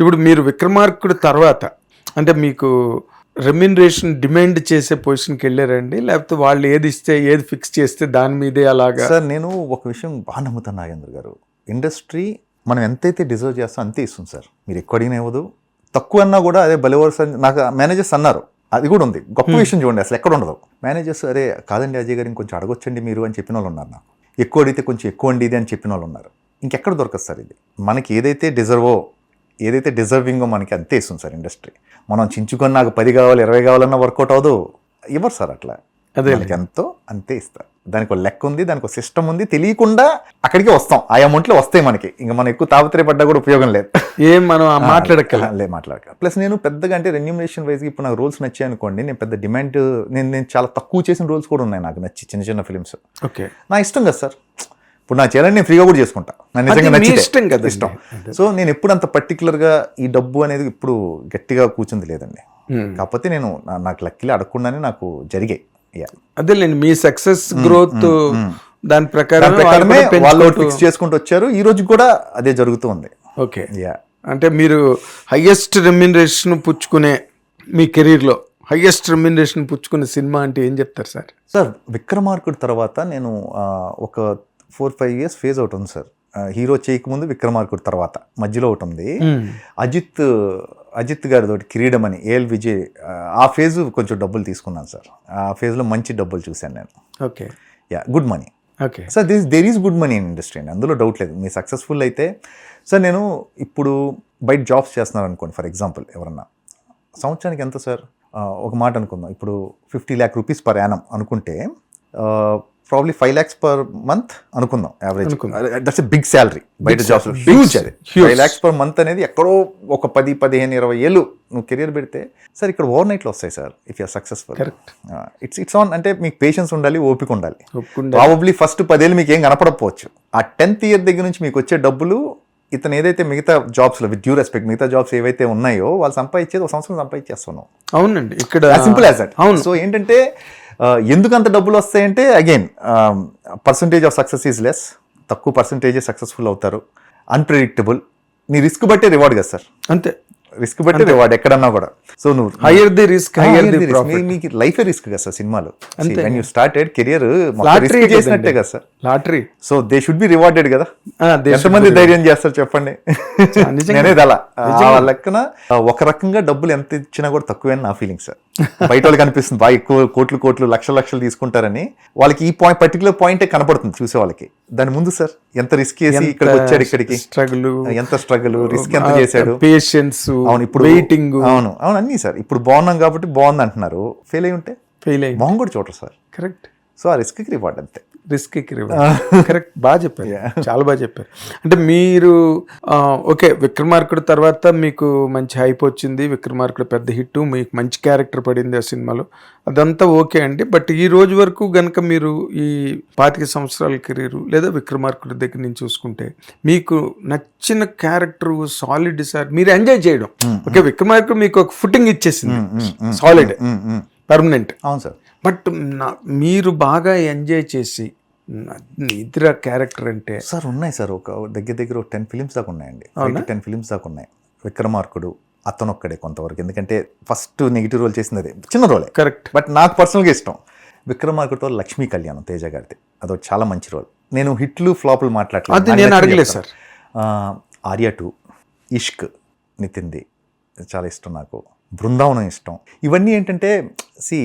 ఇప్పుడు మీరు విక్రమార్కుడు తర్వాత అంటే మీకు రెమ్యునరేషన్ డిమాండ్ చేసే పొజిషన్కి వెళ్ళారండి? లేకపోతే వాళ్ళు ఏది ఇస్తే ఏది ఫిక్స్ చేస్తే దాని మీదే అలాగా? సార్ నేను ఒక విషయం బాగా నమ్ముతాను నాగేంద్ర గారు. ఇండస్ట్రీ మనం ఎంతైతే డిజర్వ్ చేస్తాం అంతే ఇస్తుంది సార్. మీరు ఎక్కువ అడిగినా ఇవ్వదు. తక్కువ అన్నా కూడా అదే బలివర్స్ అని నాకు మేనేజర్స్ అన్నారు. అది కూడా ఉంది. గొప్ప విషయం చూడండి అసలు ఎక్కడ ఉండదు. మేనేజర్స్ అరే కాదండి అజయ్ గారు ఇంకొంచెం అడగొచ్చండి మీరు అని చెప్పిన వాళ్ళు ఉన్నారు నాకు. ఎక్కువ అడిగితే కొంచెం ఎక్కువ అండి ఇది అని చెప్పిన వాళ్ళు ఉన్నారు. ఇంకెక్కడ దొరకదు సార్ ఇది. మనకి ఏదైతే డిజర్వో ఏదైతే డిజర్వింగో మనకి అంతే ఇస్తుంది సార్ ఇండస్ట్రీ. మనం చించుకొని నాకు పది కావాలి ఇరవై కావాలన్నా వర్కౌట్ అవ్వదు. ఇవ్వరు సార్ అట్లా? అదే ఎంతో అంతే ఇస్తారు. దానికి ఒక లెక్క ఉంది దానికి ఒక సిస్టమ్ ఉంది. తెలియకుండా అక్కడికి వస్తాం. ఆ అమౌంట్లో వస్తాయి మనకి. ఇంకా మనం ఎక్కువ తాపత్రయపడ్డా కూడా ఉపయోగం లేదు. ఏం మనం మాట్లాడక్కల మాట్లాడక ప్లస్ నేను పెద్దగా అంటే రెన్యూమినేషన్ వైజ్ ఇప్పుడు నాకు రోల్స్ నచ్చాయి అనుకోండి నేను పెద్ద డిమాండ్ నేను నేను చాలా తక్కువ చేసిన రోల్స్ కూడా ఉన్నాయి నాకు నచ్చి చిన్న చిన్న ఫిల్మ్స్. ఓకే. నా ఇష్టం కదా సార్. ఇప్పుడు నా చేయాలని నేను ఫ్రీగా కూడా చేసుకుంటా. నా నిజంగా అది నచ్చితే. ఇష్టం కదండి. ఇష్టం. సో నేను ఎప్పుడు అంత పర్టికులర్గా ఈ డబ్బు అనేది ఇప్పుడు గట్టిగా కూర్చుంది లేదండి. Hmm. కాకపోతే నేను నాకు లక్కీలో అడగకుండానే నాకు జరిగాయి. అదేలేండి మీ సక్సెస్ గ్రోత్ దాని ప్రకారం దాని ప్రకారమే వాళ్ళు ఫిక్స్ చేసుకుంటూ వచ్చారు. ఈ రోజు కూడా అదే జరుగుతూ ఉంది. ఓకే యా అంటే మీరు హయ్యెస్ట్ రెమ్యునరేషన్ పుచ్చుకునే మీ కెరీర్లో హయ్యెస్ట్ రెమ్యునరేషన్ పుచ్చుకునే సినిమా అంటే ఏం చెప్తారు సార్? సార్ విక్రమార్కుడు తర్వాత నేను ఒక four five years phase out ఉంది సార్. హీరో చేయకముందు విక్రమార్కుడు తర్వాత మధ్యలో ఒకటి ఉంది. అజిత్ అజిత్ గారి తోటి కిరీడం అని ఏఎల్ విజయ్ ఆ, ఫేజ్ కొంచెం డబ్బులు తీసుకున్నాను సార్. ఆ ఫేజ్లో మంచి డబ్బులు చూశాను నేను. Okay. Ya good money okay. Sir this there is good money in industry అండి. అందులో డౌట్ లేదు. మీరు సక్సెస్ఫుల్ అయితే సార్ నేను ఇప్పుడు బయట జాబ్స్ చేస్తున్నారు అనుకోండి ఫర్ ఎగ్జాంపుల్ ఎవరన్నా. సంవత్సరానికి ఎంత సార్? ఒక మాట అనుకుందాం. ఇప్పుడు fifty lakh rupees per annum అనుకుంటే probably five lakhs per month అనుకుందాం average that's a big salary బయట జాబ్స్ హ్యూజ్ అది. ఫైవ్ ల్యాక్స్ పర్ మంత్ అనేది ఎక్కడో ఒక పది పదిహేను ఇరవై ఏళ్ళు నువ్వు కెరియర్ పెడితే సార్ ఇక్కడ ఓవర్ నైట్లో వస్తాయి sir if you are successful. It's it's on అంటే మీకు పేషెన్స్ ఉండాలి ఓపిక ఉండాలి. ప్రాబబ్లీ ఫస్ట్ పదేళ్ళు మీకు ఏం కనపడకపోవచ్చు. ఆ టెన్త్ ఇయర్ దగ్గర నుంచి మీకు వచ్చే డబ్బులు ఇతను ఏదైతే మిగతా జాబ్స్లో విత్ డ్యూ రెస్పెక్ట్ మిగతా జాబ్స్ ఏవైతే ఉన్నాయో వాళ్ళు సంపాదించేది ఒక సంవత్సరం సంపాదించేస్తున్నాం అవునండి ఇక్కడ సింపుల్ యాజ్ దట్ అవును. సో ఏంటంటే ఎందుకు అంత డబ్బులు వస్తాయంటే again percentage of success is less తక్కువ పర్సంటేజే సక్సెస్ఫుల్ అవుతారు. అన్ప్రెడిక్టబుల్ నీ రిస్క్ బట్టే రివార్డ్ కదా సార్. అంతే. రిస్క్ బట్టే రివార్డ్ ఎక్కడన్నా కూడా. సో నువ్వు higher the risk higher the profit మీకు లైఫ్ రిస్క్ కదా సార్ సినిమాలు. When you started career lottery risk చేసినట్టే కదా sir. Lottery so they should be rewarded కదా. ఎంతమంది ధైర్యం చేస్తారు చెప్పండి. నిజంగా. నేనే అలా. ఆ లెక్కన ఒక రకంగా డబ్బులు ఎంత ఇచ్చినా కూడా తక్కువే నా ఫీలింగ్ సార్ బయట వాళ్ళకి అనిపిస్తుంది బాగా ఎక్కువ కోట్లు కోట్లు లక్షలు లక్షలు తీసుకుంటారని. వాళ్ళకి ఈ పాయింట్ పర్టికులర్ పాయింటే కనపడుతుంది చూసే వాళ్ళకి. దాని ముందు సార్ ఎంత రిస్క్ చేసి ఇక్కడికి వచ్చాడు ఇక్కడికి? స్ట్రగుల్? ఎంత స్ట్రగుల్ రిస్క్ ఎంత చేశాడు? పేషెన్స్ అవును ఇప్పుడు వెయిటింగ్ అవును అవును అన్నీ సార్. ఇప్పుడు బాగున్నాం కాబట్టి బాగుంది అంటున్నారు ఫెయిల్ అయి ఉంటే? ఫెయిల్ అయింది మొహం కూడా చూడరు సార్. కరెక్ట్ సో ఆ రిస్క్కి రివార్డ్ అంతే. రిస్క్ కరెక్ట్ బాగా చెప్పారు. చాలా బాగా చెప్పారు. అంటే మీరు ఓకే విక్రమార్కుడు తర్వాత మీకు మంచి హైప్ వచ్చింది. విక్రమార్కుడు పెద్ద హిట్. మీకు మంచి క్యారెక్టర్ పడింది ఆ సినిమాలో. అదంతా ఓకే అండి. బట్ ఈ రోజు వరకు గనక మీరు ఈ పాతిక సంవత్సరాల కెరీర్ లేదా విక్రమార్కుడి దగ్గర నుంచి చూసుకుంటే మీకు నచ్చిన క్యారెక్టర్ సాలిడ్ సార్ మీరు ఎంజాయ్ చేయడం. ఓకే విక్రమార్కుడు మీకు ఒక ఫుటింగ్ ఇచ్చేసింది. Solid um. పర్మనెంట్ అవును సార్. బట్ నా- మీరు బాగా ఎంజాయ్ చేసి నిద్ర క్యారెక్టర్ అంటే సార్ ఉన్నాయి సార్. ఒక దగ్గర దగ్గర ఒక టెన్ ఫిలిమ్స్ దాకా ఉన్నాయండి. టెన్ ఫిలిమ్స్ దాకా ఉన్నాయి. విక్రమార్కుడు అతనొక్కడే కొంతవరకు. ఎందుకంటే ఫస్ట్ నెగిటివ్ రోల్ చేసింది అదే. చిన్న రోలే. కరెక్ట్ బట్ నాకు పర్సనల్గా ఇష్టం. విక్రమార్కుడితో లక్ష్మీ కళ్యాణం తేజ గారిది. అదొక చాలా మంచి రోల్. నేను హిట్లు ఫ్లాపులు మాట్లాడలేదు. అది. ఆ, ఆర్య టూ ఇష్క్ నితిన్ది. చాలా ఇష్టం నాకు. బృందావనం ఇష్టం ఇవన్నీ ఏంటంటే సి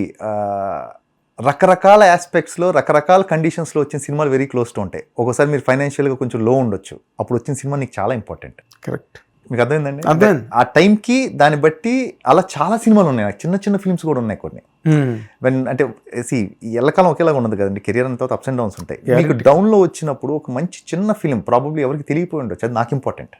రకరకాల ఆస్పెక్ట్స్లో రకరకాల కండిషన్స్లో వచ్చిన సినిమాలు వెరీ క్లోజ్ టు ఉంటాయి. ఒకసారి మీరు ఫైనాన్షియల్గా కొంచెం లో ఉండొచ్చు. అప్పుడు వచ్చిన సినిమా నీకు చాలా ఇంపార్టెంట్ కరెక్ట్ మీకు అర్థమైందండి? అర్థమైంది. ఆ టైంకి దాన్ని బట్టి అలా చాలా సినిమాలు ఉన్నాయి. నాకు చిన్న చిన్న ఫిల్మ్స్ కూడా ఉన్నాయి కొన్ని. వెన్ అంటే సి ఎల్లకాలం ఒకేలాగా ఉండదు కదండి. కెరియర్ అంతా అప్స్ అండ్ డౌన్స్ ఉంటాయి. మీకు డౌన్లో వచ్చినప్పుడు ఒక మంచి చిన్న ఫిల్మ్ ప్రాబబ్లీ ఎవరికి తెలియపోయి ఉండొచ్చు. అది నాకు ఇంపార్టెంట్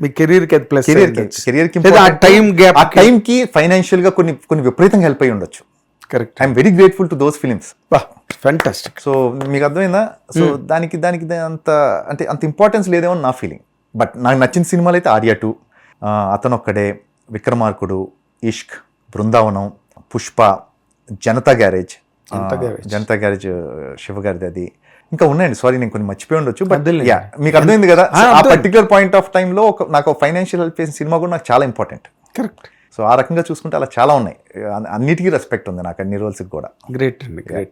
మీ కెరీర్కి ప్లస్ కెరియర్ కెరియర్కి ఆ time gap ఆ టైం కి ఫైనాన్షియల్గా కొన్ని కొన్ని విపరీతంగా హెల్ప్ అయి ఉండొచ్చు. Correct I'm very grateful to those films fantastic so మీకు అర్థమైందా? సో దానికి దానికి దా- అంత అంటే అంత ఇంపార్టెన్స్ లేదేమో నా ఫీలింగ్ బట్ నాకు నచ్చిన సినిమాలు అయితే Arya two Athanokkade Vikramarkudu Ishq Brindavanam Pushpa Janatha Garage Janatha Garage. Janatha Garage Siva గారిది అది. ఇంకా ఉన్నాయండి. సారీ నేను కొన్ని మర్చిపోయి ఉండొచ్చు బట్. యా మీకు అర్థమైంది కదా? ఆ. పర్టికులర్ పాయింట్ ఆఫ్ టైంలో ఒక నాకు ఫైనాన్షియల్ హెల్ప్ చేసిన సినిమా కూడా నాకు చాలా ఇంపార్టెంట్ కరెక్ట్ సో ఆ రకంగా చూసుకుంటే అలా చాలా ఉన్నాయి. అన్నిటికీ రెస్పెక్ట్ ఉంది నాకు అన్ని రోల్స్కి కూడా. గ్రేట్ అండి గ్రేట్